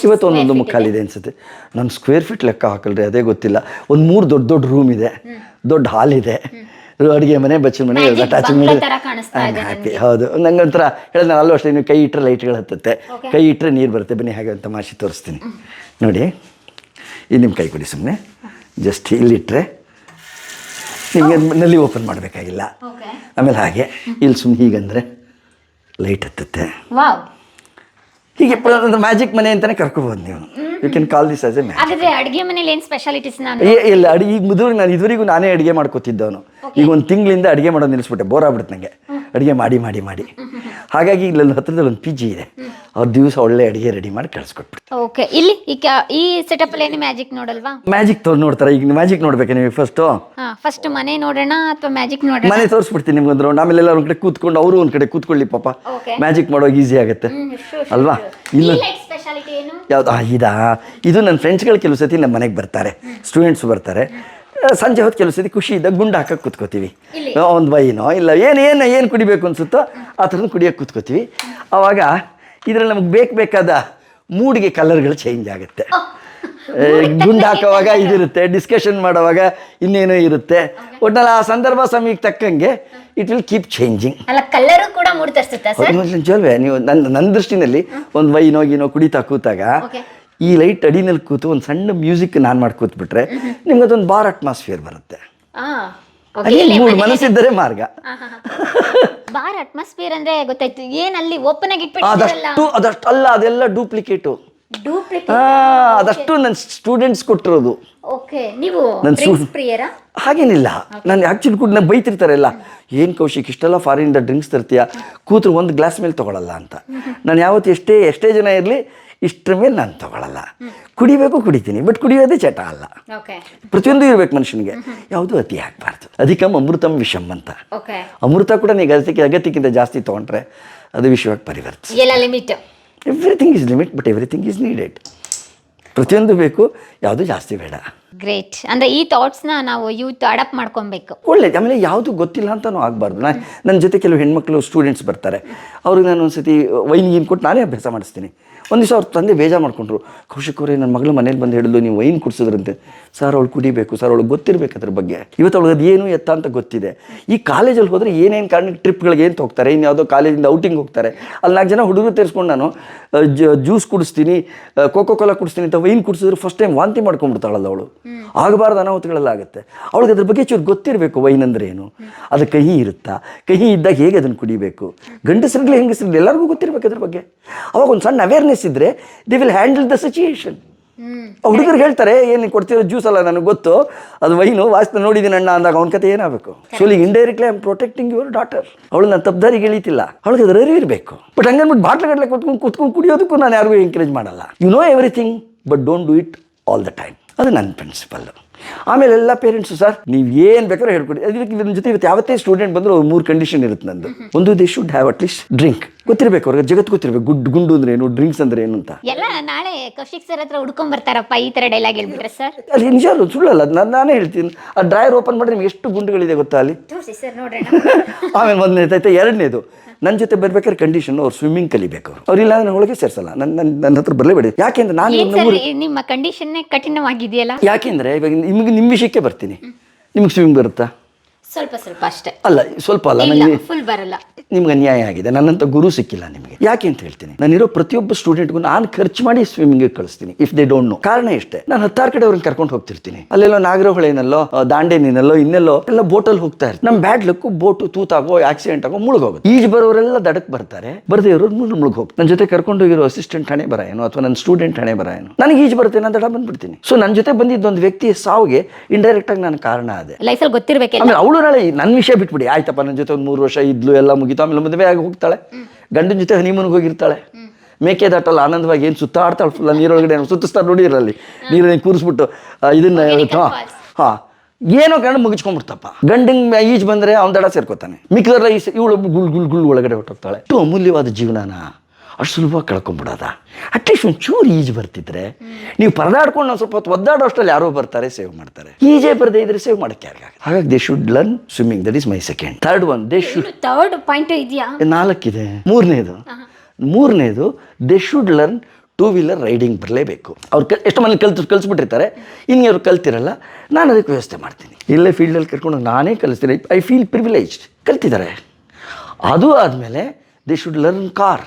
S1: ಇವತ್ತು ಒಂದೊಂದು ಮುಕ್ಕಾಲಿದೆ ಅನಿಸುತ್ತೆ. ನಾನು ಸ್ಕ್ವೇರ್ ಫೀಟ್ ಲೆಕ್ಕ ಹಾಕಲ್ರಿ ಅದೇ ಗೊತ್ತಿಲ್ಲ. ಒಂದು ಮೂರು ದೊಡ್ಡ ದೊಡ್ಡ ರೂಮ್ ಇದೆ. ದೊಡ್ಡ ಹಾಲ್ ಇದೆ. ಅಡುಗೆ ಮನೆ ಬಚ್ಚಲ ಮನೆ ಅಟ್ಯಾಚ್ ಹ್ಯಾಪಿ ಹೌದು. ನಂಗೆ ಒಂಥರ ನಾನು ಅಲ್ಲೂ ಅಷ್ಟೇ ನೀವು ಕೈ ಇಟ್ಟರೆ ಲೈಟ್ಗಳು ಹತ್ತುತ್ತೆ ಕೈ ಇಟ್ಟರೆ ನೀರು ಬರುತ್ತೆ. ಬನ್ನಿ ಹಾಗೆ ಅಂತ ಮಾಸಿ ತೋರಿಸ್ತೀನಿ. ನೋಡಿ ಇದು ನಿಮ್ಮ ಕೈ ಕೊಡಿ ಸುಮ್ಮನೆ ಜಸ್ಟ್ ಇಲ್ಲಿಟ್ಟರೆ ನಿಮಗೆ ನಲ್ಲಿ ಓಪನ್ ಮಾಡಬೇಕಾಗಿಲ್ಲ. ಆಮೇಲೆ ಹಾಗೆ ಇಲ್ಲಿ ಸುಮ್ಮನೆ ಹೀಗಂದರೆ ಲೈಟ್ ಹತ್ತುತ್ತೆ. ಹೀಗೆ ಮ್ಯಾಜಿಕ್ ಮನೆ ಅಂತಾನೆ ಕರ್ಕೋಬೋದು ನೀವು. You can call this as a magic
S2: ಅಡುಗೆ ಮನೆಯಲ್ಲಿ ಮನೇಲಿ ಏನು ಸ್ಪೆಷಾಲಿಟೀಸ್ ನಾನು?
S1: ಇಲ್ಲ ಅಡುಗೆ ಈಗ ಮುದುವಾಗ ನಾನು ಇದುವರೆಗೂ ನಾನೇ ಅಡುಗೆ ಮಾಡ್ಕೋತಿದ್ದವನು. ಈಗ ಒಂದು ತಿಂಗಳಿಂದ ಅಡುಗೆ ಮಾಡೋದು ನಿಲ್ಲಿಸ್ಬಿಟ್ಟೆ ಬೋರ್ ಆಗ್ಬಿಡುತ್ತೆ ನನಗೆ ಅಡುಗೆ ಮಾಡಿ ಮಾಡಿ ಮಾಡಿ. ಹಾಗಾಗಿ ಇಲ್ಲೊಂದು ಹತ್ರದಲ್ಲಿ ಒಂದು ಪಿ ಜಿ ಇದೆ. ಅವ್ರ ದಿವಸ ಒಳ್ಳೆ ಅಡುಗೆ ರೆಡಿ ಮಾಡಿ ಕಳಿಸ್ಕೊಟ್ಬಿಡ್ತು
S2: ಓಕೆ ಇಲ್ಲಿ ಈ ಕ್ಯಾ- ಈ ಸೆಟಪ್ ಅಲ್ಲಿ ಏನು ಮ್ಯಾಜಿಕ್ ನೋಡಲ್ವಾ?
S1: ಮ್ಯಾಜಿಕ್ ತೋರ್ ನೋಡ್ತಾರೆ. ಈಗ ಮ್ಯಾಜಿಕ್ ನೋಡ್ಬೇಕು ನೀವು ಫಸ್ಟು
S2: ಹಾ ಫಸ್ಟ್ ಮನೆ ನೋಡೋಣ ಅಥವಾ ಮ್ಯಾಜಿಕ್ ನೋಡೋಣ?
S1: ಮನೆ ತೋರಿಸ್ಬಿಡ್ತೀನಿ ನಿಮ್ಗೆ ಒಂದು ರೌಂಡ್ ಆಮೇಲೆ ಎಲ್ಲ ಒಂದು ಕಡೆ ಕೂತ್ಕೊಂಡು ಅವರು ಒಂದು ಕಡೆ ಕೂತ್ಕೊಳ್ಳಿ ಪಾಪ.
S2: Okay.
S1: ಮ್ಯಾಜಿಕ್ ಮಾಡೋಕೆ ಈಸಿ ಆಗುತ್ತೆ. ಅಲ್ವಾ. ಇಲ್ಲ
S2: ಲೈಟ್ ಸ್ಪೆಷಾಲಿಟಿ ಏನು?
S1: ಯಾವ್ದು? ಆ, ಇದಾ? ಇದು ನನ್ನ ಫ್ರೆಂಡ್ಸ್ಗಳು ಕೆಲವು ಸತಿ ನಮ್ಮ ಮನೆಗೆ ಬರ್ತಾರೆ. ಸ್ಟೂಡೆಂಟ್ಸ್ ಬರ್ತಾರೆ. ಸಂಜೆ ಹೊತ್ತು ಕೆಲವು ಸತಿ ಖುಷಿ ಇದ್ದಾಗ ಗುಂಡು ಹಾಕಕ್ಕೆ ಕುತ್ಕೋತೀವಿ? ಒಂದು ವೈನೋ ಇಲ್ಲ ಏನು ಏನು ಏನು ಕುಡಿಬೇಕು ಅನಿಸುತ್ತೋ ಆ ಥರದ್ದು ಕುಡಿಯೋಕೆ ಕುತ್ಕೋತೀವಿ. ಆವಾಗ ಇದರಲ್ಲಿ ನಮಗೆ ಬೇಕು ಬೇಕಾದ ಮೂಡಿಗೆ ಕಲರ್ಗಳು ಚೇಂಜ್ ಆಗುತ್ತೆ. ಗುಂಡು ಹಾಕೋವಾಗ ಇದಿರುತ್ತೆ ಡಿಸ್ಕಷನ್ ಮಾಡೋವಾಗ ಇನ್ನೇನೋ ಇರುತ್ತೆ. ಒಟ್ನಲ್ಲಿ ಆ ಸಂದರ್ಭ ಸಮಯಕ್ಕೆ ತಕ್ಕಂಗೆ ಇಟ್ ವಿಲ್ ಕೀಪ್ ಚೇಂಜಿಂಗ್
S2: ಅಲ್ಲ ಕಲರು ಕೂಡ ಮೂಡ್ ತರಿಸುತ್ತಾ ಸರ್?
S1: ನಿಜವಲ್ವೇ ನೀವು ನನ್ನ ನನ್ನ ದೃಷ್ಟಿನಲ್ಲಿ ಒಂದು ವೈನೋ ಗೀನೋ ಕುಡಿತಾ ಕೂತಾಗ. ಈ ಲೈಟ್ ಅಡಿನಲ್ಲಿ ಕೂತು ಒಂದು ಸಣ್ಣ ಮ್ಯೂಸಿಕ್ ನಾನು ಮಾಡಿ ಕೂತ್ಬಿಟ್ರೆ ನಿಮ್ಗೆ ಅದೊಂದು ಬಾರ್ ಅಟ್ಮಾಸ್ಫಿಯರ್ ಬರುತ್ತೆ. ಅಲ್ಲಿ ಮೂಡ್ ಮನಸ್ಸಿದ್ದರೆ ಮಾರ್ಗ.
S2: ಬಾರ್ ಅಟ್ಮಾಸ್ಫಿಯರ್ ಅಂದ್ರೆ ಗೊತ್ತಾಯ್ತು ಏನ್ ಅಲ್ಲಿ ಓಪನ್ ಆಗಿ
S1: ಅದಷ್ಟು ಅದಷ್ಟು ಅಲ್ಲ ಅದೆಲ್ಲ ಡೂಪ್ಲಿಕೇಟು ಅದಷ್ಟು ನನ್ನ ಸ್ಟೂಡೆಂಟ್ಸ್ ಕೊಟ್ಟಿರೋದು.
S2: ನೀವು
S1: ಹಾಗೇನಿಲ್ಲ. ನಾನು ಆ್ಯಕ್ಚುಲಿ ಕೂಡ ನಾನು ಬೈತಿರ್ತಾರೆಲ್ಲ ಏನು ಕೌಶಿಕ್ ಇಷ್ಟೆಲ್ಲ ಫಾರಿನಿಂದ ಡ್ರಿಂಕ್ಸ್ ತರ್ತೀಯ? ಕೂತ್ರು ಒಂದು ಗ್ಲಾಸ್ ಮೇಲೆ ತೊಗೊಳಲ್ಲ ಅಂತ. ನಾನು ಯಾವತ್ತು ಎಷ್ಟೇ ಎಷ್ಟೇ ಜನ ಇರಲಿ ಇಷ್ಟರ ಮೇಲೆ ನಾನು ತಗೊಳ್ಳಲ್ಲ ಕುಡಿಬೇಕು ಕುಡಿತೀನಿ. ಬಟ್ ಕುಡಿಯೋದೇ ಚಟ ಅಲ್ಲ. ಪ್ರತಿಯೊಂದು ಇರ್ಬೇಕು ಮನುಷ್ಯನಿಗೆ. ಯಾವುದು ಅತಿ ಆಗಬಾರ್ದು. ಅಧಿಕಂ ಅಮೃತಂ ವಿಷಮ್ ಅಂತ. ಅಮೃತ ಕೂಡ ನೀವು ಅಗತ್ಯಕ್ಕೆ ಅಗತ್ಯಕ್ಕಿಂತ ಜಾಸ್ತಿ ತೊಗೊಂಡ್ರೆ ಅದು ವಿಷಯವಾಗಿ ಪರಿವರ್ತಿಸಿ
S2: ಎಲ್ಲ limit
S1: everything is limit but everything is needed ಪ್ರತಿಯೊಂದು ಬೇಕು ಯಾವುದು ಜಾಸ್ತಿ ಬೇಡ.
S2: ಗ್ರೇಟ್ ಅಂದ್ರೆ ಈ ಥಾಟ್ಸ್ನ ನಾವು ಯೂತ್ ಅಡಾಪ್ಟ್ ಮಾಡ್ಕೊಬೇಕು.
S1: ಒಳ್ಳೇದು. ಆಮೇಲೆ ಯಾವುದು ಗೊತ್ತಿಲ್ಲ ಅಂತಲೂ ಆಗಬಾರ್ದು. ನಾನು ನನ್ನ ಜೊತೆ ಕೆಲವು ಹೆಣ್ಮಕ್ಳು ಸ್ಟೂಡೆಂಟ್ಸ್ ಬರ್ತಾರೆ. ಅವ್ರಿಗೆ ನಾನು ಒಂದ್ಸತಿ ವೈನ್ ಗೀನ್ ಕೊಟ್ಟು ನಾನೇ ಅಭ್ಯಾಸ ಮಾಡಿಸ್ತೀನಿ. ಒಂದು ದಿವಸ ಅವ್ರ ತಂದೆ ಬೇಜಾರು ಮಾಡ್ಕೊಂಡ್ರು. ಕೌಶಿಕ್ ಅವರೇ ನನ್ನ ಮಗಳು ಮನೇಲಿ ಬಂದು ಹೇಳಿದ್ಲು, ನೀವು ವೈನ್ ಕುಡಿಸಿದ್ರಂತೆ. ಸರ್ ಅವಳು ಕುಡಿಬೇಕು, ಸರ್ ಅವಳು ಗೊತ್ತಿರಬೇಕು ಅದ್ರ ಬಗ್ಗೆ. ಇವತ್ತು ಅವಳಿಗೆ ಅದು ಏನು ಎತ್ತ ಅಂತ ಗೊತ್ತಿದೆ. ಈ ಕಾಲೇಜಲ್ಲಿ ಹೋದರೆ ಏನೇನು ಕಾರಣಕ್ಕೆ ಟ್ರಿಪ್ಗಳಿಗೆ ಏನು ಹೋಗ್ತಾರೆ ಇನ್ನು ಯಾವುದೋ ಕಾಲೇಜಿಂದ ಔಟಿಂಗ್ ಹೋಗ್ತಾರೆ. ಅಲ್ಲಿ ನಾಲ್ಕು ಜನ ಹುಡುಗರು ತೀರಿಸ್ಕೊಂಡು ನಾನು ಜ್ಯೂಸ್ ಕುಡಿಸ್ತೀನಿ ಕೋಕೋ ಕೋಲಾ ಕುಡಿಸ್ತೀನಿ ಅಂತ ವೈನ್ ಕುಡಿಸಿದ್ರೆ ಫಸ್ಟ್ ಟೈಮ್ ವಾಂತಿ ಮಾಡ್ಕೊಂಡ್ಬಿಡ್ತಾಳಲ್ಲ ಅವಳು. ಆಗಬಾರ್ದು ಅನಾಹುತಗಳೆಲ್ಲ ಆಗುತ್ತೆ. ಅವಳಿಗೆ ಅದ್ರ ಬಗ್ಗೆ ಚೂರು ಗೊತ್ತಿರಬೇಕು ವೈನ್ ಅಂದರೆ ಏನು. ಅದು ಕಹಿ ಇರುತ್ತಾ? ಕಹಿ ಇದ್ದಾಗ ಹೇಗೆ ಅದನ್ನು ಕುಡಿಬೇಕು? ಗಂಡಸರಿಗಲಿ ಹೆಂಗಸರಿಗಲಿ ಎಲ್ಲರಿಗೂ ಗೊತ್ತಿರಬೇಕು ಅದ್ರ ಬಗ್ಗೆ. ಅವಾಗ ಒಂದು ಸಣ್ಣ ಅವೇರ್ನೆಸ್ ಇದ್ದರೆ they will handle the situation ಹುಡುಗರು ಹೇಳ್ತಾರೆ ಏನು ಕೊಡ್ತಿರೋ ಜ್ಯೂಸ್ ಅಲ್ಲ ನನಗೆ ಗೊತ್ತು. ಅದು ವೈನು ವಾಸ್ತು ನೋಡಿದ್ದೀನಿ ಅಣ್ಣ ಅಂದಾಗ ಅವನ ಕತೆ ಏನಾಗಬೇಕು? ಸೊ ಈಗ indirectly I am protecting your daughter ಅವಳು ನನ್ನ ತಪ್ಪದಾರಿಗೆ ಇಳಿತಿಲ್ಲ. ಅವಳಿಗೆ ಅದು ಅರಿವು ಇರಬೇಕು. ಬಟ್ ಹಂಗನ್ಬಿಟ್ಟು ಬಾಟ್ಲುಗಟ್ಟಲೆ ಕೂತ್ಕೊಂಡು ಕುತ್ಕೊಂಡು ಕುಡಿಯೋದಕ್ಕೂ ನಾನು ಯಾರಿಗೂ ಎಂಕರೇಜ್ ಮಾಡಲ್ಲ. You know everything but don't do it all the time ಅದು ನನ್ನ ಪ್ರಿನ್ಸಿಪಲ್ಲು ಆಮೇಲೆ ಎಲ್ಲ ಪೇರೆಂಟ್ಸು ಸರ್ ನೀವು ಏನು ಬೇಕಾದ್ರೂ ಹೇಳ್ಕೊಡಿ. ಅದಕ್ಕೆ ಇದ್ರ ಜೊತೆ ಇವತ್ತು ಯಾವತ್ತೇ ಸ್ಟೂಡೆಂಟ್ ಬಂದರೂ ಮೂರು ಕಂಡೀಷನ್ ಇರುತ್ತೆ ನಂದು. ಒಂದು they should have at least drink ಗೊತ್ತಿರಬೇಕು ಅವ್ರಿಗೆ ಜಗತ್ತು ಗೊತ್ತಿರಬೇಕು. ಗುಡ್ ಗುಂಡು ಅಂದ್ರೆ ಏನು ಡ್ರಿಂಕ್ಸ್ ಅಂದ್ರೆ ಏನು ಅಂತ.
S2: ಎಲ್ಲ ನಾಳೆ ಕೌಶಿಕ್ ಸರ್ ಹತ್ರ ಹುಡ್ಕೊಂಡ್ ಬರ್ತಾರಪ್ಪ ಈ ತರ ಡೈಲಾಗ್ ಹೇಳ್ಬಿಟ್ರೆ ಸರ್
S1: ಅಲ್ಲಿ ನಿಜ ಸುಳ್ಳಲ್ಲ ನಾನು ನಾನೇ ಹೇಳ್ತೀನಿ. ಆ ಡ್ರೈವರ್ ಓಪನ್ ಮಾಡಿದ್ರೆ ನಿಮ್ಗೆ ಎಷ್ಟು ಗುಂಡುಗಳಿದೆ ಗೊತ್ತಾ ಅಲ್ಲಿ?
S2: ಸರ್ ನೋಡ್ರಿ.
S1: ಆಮೇಲೆ ಒಂದನೇದು ಆಯ್ತಾ ಎರಡನೇದು. ನನ್ನ ಜೊತೆ ಬರ್ಬೇಕಾದ್ರೆ ಕಂಡೀಷನ್ ಅವ್ರು ಸ್ವಿಮ್ಮಿಂಗ್ ಕಲಿಬೇಕು ಅವ್ರು. ಇಲ್ಲ ನನ್ನ ಒಳಗೆ ಸೇರಿಸಲ್ಲ. ನನ್ನ ನನ್ನ ನನ್ನ ಹತ್ರ ಬರಲೇಬೇಡಿ ಯಾಕೆಂದ್ರೆ ನಾನು
S2: ಏನ್ ಸರ್ ನಿಮ್ಮ ಕಂಡೀಷನ್ ಕಠಿಣವಾಗಿದೆಯಲ್ಲ?
S1: ಯಾಕೆಂದ್ರೆ ಇವಾಗ ನಿಮ್ಗೆ ನಿಮ್ಮ ವಿಷಯಕ್ಕೆ ಬರ್ತೀನಿ. ನಿಮ್ಗೆ ಸ್ವಿಮ್ಮಿಂಗ್ ಬರುತ್ತಾ?
S2: ಸ್ವಲ್ಪ ಸ್ವಲ್ಪ. ಅಷ್ಟೇ.
S1: ಅಲ್ಲ ಸ್ವಲ್ಪ ಅಲ್ಲ ನನಗೆ
S2: ಫುಲ್ ಬರಲ್ಲ.
S1: ನಿಮ್ಗೆ ಅನ್ಯಾಯ ಆಗಿದೆ. ನನ್ನಂತ ಗುರು ಸಿಕ್ಕಿಲ್ಲ ನಿಮಗೆ. ಯಾಕೆ ಅಂತ ಹೇಳ್ತೀನಿ. ನಾನಿರೋ ಪ್ರತಿಯೊಬ್ಬ ಸ್ಟೂಡೆಂಟ್ಗೂ ನಾನು ಖರ್ಚು ಮಾಡಿ ಸ್ವಿಮ್ಮಿಂಗ್ ಕಳಿಸ್ತೀನಿ ಇಫ್ ದೇ ಡೋಂಟ್ ನೋ ಕಾರಣ ಇಷ್ಟೇ ನಾನು ಹತ್ತಾರು ಕಡೆ ಅವ್ರನ್ನ ಕರ್ಕೊಂಡು ಹೋಗ್ತಿರ್ತೀನಿ. ಅಲ್ಲೆಲ್ಲೋ ನಾಗರಹೊಳೆನಲ್ಲೋ ದಾಂಡೇನಿನಲ್ಲೋ ಇನ್ನೆಲ್ಲೋ ಎಲ್ಲ ಬೋಟಲ್ಲಿ ಹೋಗ್ತಾ ಇರ್ತಾರೆ ನಮ್ಮ ಬ್ಯಾಡ್ ಲಕ್ಕು ಬೋಟು ತೂತಾಗೋ ಆಕ್ಸಿಡೆಂಟ್ ಆಗೋ ಮುಳುಗೋಗುತ್ತೆ. ಈಜ್ ಬರೋರೆಲ್ಲ ದಡಕ್ ಬರ್ತಾರೆ. ಬರದೇ ಇರೋರು ಮುಳುಗ್ ಹೋಗ್ತಾರೆ. ನನ್ನ ಜೊತೆ ಕರ್ಕೊಂಡು ಹೋಗಿರೋ ಅಸಿಸ್ಟೆಂಟ್ ಹಣೆ ಬರ ಏನು ಅಥವಾ ನನ್ನ ಸ್ಟೂಡೆಂಟ್ ಹಣೆ ಬರ ಏನು? ನನಗೆ ಈಜ್ ಬರುತ್ತೆ ನಾನು ದಡ ಬಂದ್ಬಿಡ್ತೀನಿ. ಸೊ ನನ್ನ ಜೊತೆ ಬಂದಿದ್ದ ಒಂದು ವ್ಯಕ್ತಿಯ ಸಾವಿಗೆ ಇಂಡೈರೆಕ್ಟ್ ಆಗಿ ನಾನು ಕಾರಣ ಅದೇ
S2: ಲೈಫಲ್ಲಿ ಗೊತ್ತಿರಬೇಕು?
S1: ಆಮೇಲೆ ಅವಳು ನಾಳೆ ನನ್ನ ವಿಷಯ ಬಿಟ್ಬಿಡಿ. ಆಯ್ತಪ್ಪ ನನ್ನ ಜೊತೆ ಒಂದು ಮೂರು ವರ್ಷ ಇದ್ಲು ಎಲ್ಲ ಮುಗಿತು. ಆಮೇಲೆ ಮದುವೆ ಆಗಿ ಹೋಗ್ತಾಳೆ. ಗಂಡನ ಜೊತೆ ಹನಿಮನ್ಗೆ ಹೋಗಿರ್ತಾಳೆ. ಮೇಕೆದಾಟಲ್ಲ ಆನಂದವಾಗಿ ಏನು ಸುತ್ತಾಡ್ತಾಳೆ ಫುಲ್ಲ ನೀರೊಳಗಡೆ ಸುತ್ತಿಸ್ತಾರೆ ನೋಡಿರಲ್ಲಿ ನೀರಲ್ಲಿ ಕೂರಿಸ್ಬಿಟ್ಟು ಇದನ್ನ ಹಾಂ ಏನೋ ಗಂಡು ಮುಗಿಸ್ಕೊಂಡ್ಬಿಡ್ತಪ್ಪ. ಗಂಡಂಗೆ ಈಜ್ ಬಂದ್ರೆ ಅವ್ನ ದಡ ಸೇರ್ಕೋತಾನೆ. ಮಿಕ್ಕಿದ್ರೆ ಇವಳು ಗುಳ್ ಗುಳ್ ಗುಳ್ ಒಳಗಡೆ ಹೊಟ್ಟೋಗ್ತಾಳೆ ಅಷ್ಟು ಅಮೂಲ್ಯವಾದ ಜೀವನನ ಅಷ್ಟು ಸುಲಭವಾಗಿ ಕಳ್ಕೊಂಬಿಡೋದ. ಅಟ್ಲೀಸ್ಟ್ ಒಂದು ಚೂರು ಈಜು ಬರ್ತಿದ್ರೆ ನೀವು ಪರದಾಡ್ಕೊಂಡು ಒಂದು ಸ್ವಲ್ಪ ಹೊತ್ತು ಒದ್ದಾಡೋ ಅಷ್ಟರಲ್ಲಿ ಯಾರೋ ಬರ್ತಾರೆ ಸೇವ್ ಮಾಡ್ತಾರೆ. ಈಜೇ ಬರದೇ ಇದ್ರೆ ಸೇವ್ ಮಾಡಕ್ಕೆ ಯಾರಿಗಾಗ ಹಾಗಾಗಿ they should learn swimming that is my second third one they should
S2: third point ಇದೆಯಾ?
S1: ನಾಲ್ಕಿದೆ. ಮೂರನೇದು. ಮೂರನೇದು they should learn two wheeler riding ಬರಲೇಬೇಕು. ಅವ್ರು ಕ ಎಷ್ಟು ಮಂದಿ ಕಲ್ತು ಕಲಿಸ್ಬಿಟ್ಟಿರ್ತಾರೆ ಇನ್ನು ಅವ್ರು ಕಲ್ತಿರಲ್ಲ ನಾನು ಅದಕ್ಕೆ ವ್ಯವಸ್ಥೆ ಮಾಡ್ತೀನಿ. ಇಲ್ಲೇ ಫೀಲ್ಡಲ್ಲಿ ಕರ್ಕೊಂಡು ನಾನೇ ಕಲಿಸ್ತೀನಿ. ಐ ಫೀಲ್ ಪ್ರಿವಿಲೇಜ್ಡ್ ಕಲ್ತಿದ್ದಾರೆ. ಅದು ಆದಮೇಲೆ ದೇ ಶುಡ್ ಲರ್ನ್ ಕಾರ್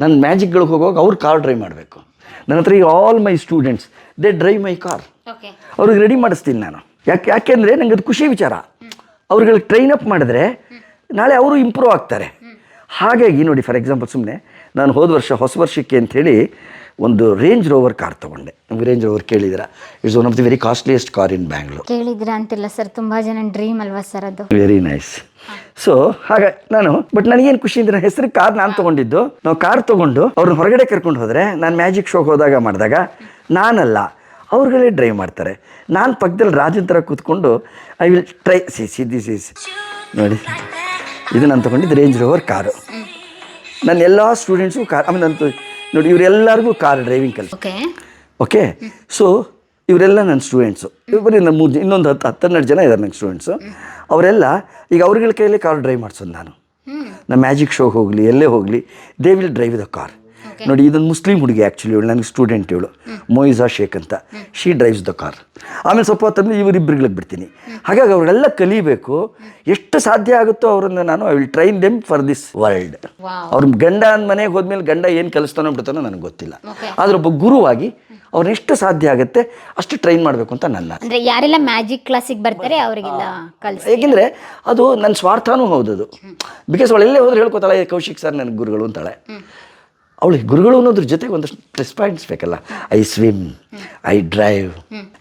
S1: ನನ್ನ ಮ್ಯಾಜಿಕ್ಗಳಿಗೆ ಹೋಗುವಾಗ ಅವ್ರು ಕಾರ್ ಡ್ರೈವ್ ಮಾಡಬೇಕು. ನನ್ನ ಹತ್ರ ಈಗ all my students they drive my car ಅವ್ರಿಗೆ ರೆಡಿ ಮಾಡಿಸ್ತೀನಿ ನಾನು. ಯಾಕೆ ಯಾಕೆಂದರೆ ನನಗೆ ಅದು ಖುಷಿ ವಿಚಾರ. ಅವ್ರಿಗೆ ಟ್ರೈನ್ ಅಪ್ ಮಾಡಿದ್ರೆ ನಾಳೆ ಅವರು ಇಂಪ್ರೂವ್ ಆಗ್ತಾರೆ. ಹಾಗಾಗಿ ನೋಡಿ ಫಾರ್ ಎಕ್ಸಾಂಪಲ್ ಸುಮ್ಮನೆ ನಾನು ಹೋದ ವರ್ಷ ಹೊಸ ವರ್ಷಕ್ಕೆ ಅಂಥೇಳಿ ಒಂದು ರೇಂಜ್ ರೋವರ್ ಕಾರ್ ತಗೊಂಡೆ. ನಮ್ಗೆ range rover ಕೇಳಿದಿರ it's one of the very costliest car in Bangalore
S2: ಕೇಳಿದ್ರ ಅಂತಿಲ್ಲ ಸರ್ ತುಂಬಾ ಜನ ಡ್ರೀಮ್ ಅಲ್ವಾ ಸರ್ ಅದು?
S1: ವೆರಿ ನೈಸ್ ಸೊ ಹಾಗೆ ನಾನು ಬಟ್ ನನಗೇನು ಖುಷಿ ಅಂದ್ರೆ ಹೆಸರು ಕಾರ್ ನಾನು ತಗೊಂಡಿದ್ದು. ನಾವು ಕಾರ್ ತಗೊಂಡು ಅವ್ರನ್ನ ಹೊರಗಡೆ ಕರ್ಕೊಂಡು ಹೋದರೆ ನಾನು ಮ್ಯಾಜಿಕ್ ಶೋಗೆ ಹೋದಾಗ ಮಾಡಿದಾಗ ನಾನಲ್ಲ ಅವ್ರುಗಳೇ ಡ್ರೈವ್ ಮಾಡ್ತಾರೆ. ನಾನು ಪಕ್ಕದಲ್ಲಿ ರಾಜನ್ ಥರ ಕೂತ್ಕೊಂಡು I will try see see this is ನೋಡಿ ಇದು ನಾನು ತೊಗೊಂಡಿದ್ದು ರೇಂಜ್ ರೋವರ್ ಕಾರು ನನ್ನ ಎಲ್ಲ ಸ್ಟೂಡೆಂಟ್ಸು ಕಾರ್ ಆಮೇಲೆ ನಂತು ನೋಡಿ ಇವರೆಲ್ಲರಿಗೂ ಕಾರ್ ಡ್ರೈವಿಂಗ್ ಕಲಿಸಿ.
S2: ಓಕೆ
S1: ಓಕೆ ಸೊ ಇವರೆಲ್ಲ ನನ್ನ ಸ್ಟೂಡೆಂಟ್ಸು ಇವರು ನನ್ನ ಮೂರು ಇನ್ನೊಂದು ಹತ್ತು ಹತ್ತೆರಡು ಜನ ಇದ್ದಾರೆ ನನ್ನ ಸ್ಟೂಡೆಂಟ್ಸು ಅವರೆಲ್ಲ ಈಗ ಅವ್ರಗಳ ಕೈಯಲ್ಲಿ ಕಾರ್ ಡ್ರೈವ್ ಮಾಡಿಸೋದು ನಾನು. ನಮ್ಮ ಮ್ಯಾಜಿಕ್ ಶೋಗೆ ಹೋಗಲಿ ಎಲ್ಲೇ ಹೋಗಲಿ they will drive the car ನೋಡಿ ಇದೊಂದು ಮುಸ್ಲಿಂ ಹುಡುಗಿ ಆ್ಯಕ್ಚುಲಿ ಇವಳು ನನಗೆ ಸ್ಟೂಡೆಂಟ್ ಇವಳು. ಮೊಯಿಜಾ ಶೇಖ್ ಅಂತ. ಶಿ ಡ್ರೈವ್ಸ್ ದ ಕಾರ್ ಆಮೇಲೆ ಸ್ವಲ್ಪ ಹೊತ್ತಂದ್ರೆ ಇವರಿಬ್ಬರಿಗಳಿಗೆ ಬಿಡ್ತೀನಿ. ಹಾಗಾಗಿ ಅವರೆಲ್ಲ ಕಲಿಬೇಕು. ಎಷ್ಟು ಸಾಧ್ಯ ಆಗುತ್ತೋ ಅವರನ್ನು ನಾನು I will train them for this world ಅವ್ರ ಗಂಡ ಅಂದ ಮನೆಗೆ ಹೋದ್ಮೇಲೆ ಗಂಡ ಏನು ಕಲಿಸ್ತಾನೋ ಬಿಡ್ತಾನೋ ನನಗೆ ಗೊತ್ತಿಲ್ಲ. ಆದ್ರೆ ಒಬ್ಬ ಗುರುವಾಗಿ ಅವ್ರನ್ನ ಎಷ್ಟು ಸಾಧ್ಯ ಆಗುತ್ತೆ ಅಷ್ಟು ಟ್ರೈನ್ ಮಾಡಬೇಕು ಅಂತ ನನ್ನ.
S2: ಅಂದ್ರೆ ಯಾರೆಲ್ಲ ಮ್ಯಾಜಿಕ್ ಕ್ಲಾಸಿಗೆ ಬರ್ತಾರೆ ಅವರಿಗೆಲ್ಲ ಕಲಿಸಿ
S1: ಏಕೆಂದರೆ ಅದು ನನ್ನ ಸ್ವಾರ್ಥನೂ ಹೌದದು. ಬಿಕಾಸ್ ಅವಳೆಲ್ಲೇ ಹೋದ್ರೆ ಹೇಳ್ಕೊತಾಳೆ "ಏ, ಕೌಶಿಕ್ ಸರ್ ನನ್ನ ಗುರುಗಳು ಅಂತಾಳೆ. ಅವಳಿಗೆ ಗುರುಗಳು ಅನ್ನೋದ್ರ ಜೊತೆಗೆ ಒಂದಷ್ಟು ಪ್ಲಸ್ ಪಾಯಿಂಟ್ಸ್ ಬೇಕಲ್ಲ. ಐ ಸ್ವಿಮ್ ಐ ಡ್ರೈವ್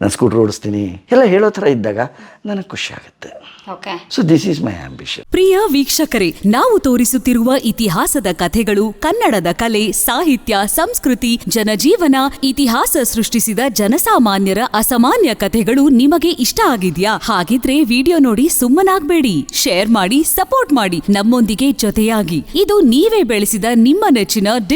S1: ನಾನು ಸ್ಕೂಟರ್ ಓಡಿಸ್ತೀನಿ ಎಲ್ಲ ಹೇಳೋ ಥರ ಇದ್ದಾಗ ನನಗೆ ಖುಷಿ ಆಗುತ್ತೆ.
S2: Okay
S1: so this is my ambition
S4: ಪ್ರಿಯ ವೀಕ್ಷಕರೇ ನಾವು ತೋರಿಸುತ್ತಿರುವ ಇತಿಹಾಸದ ಕಥೆಗಳು ಕನ್ನಡದ ಕಲೆ ಸಾಹಿತ್ಯ ಸಂಸ್ಕೃತಿ ಜನಜೀವನ ಇತಿಹಾಸ ಸೃಷ್ಟಿಸಿದ ಜನಸಾಮಾನ್ಯರ ಅಸಾಮಾನ್ಯ ಕಥೆಗಳು ನಿಮಗೆ ಇಷ್ಟ ಆಗಿದ್ಯಾ? ಹಾಗಿದ್ರೆ ವಿಡಿಯೋ ನೋಡಿ ಸುಮ್ಮನಾಗ್ಬೇಡಿ. ಶೇರ್ ಮಾಡಿ ಸಪೋರ್ಟ್ ಮಾಡಿ ನಮ್ಮೊಂದಿಗೆ ಜೊತೆಯಾಗಿ. ಇದು ನೀವೇ ಬೆಳೆಸಿದ ನಿಮ್ಮ ನೆಚ್ಚಿನ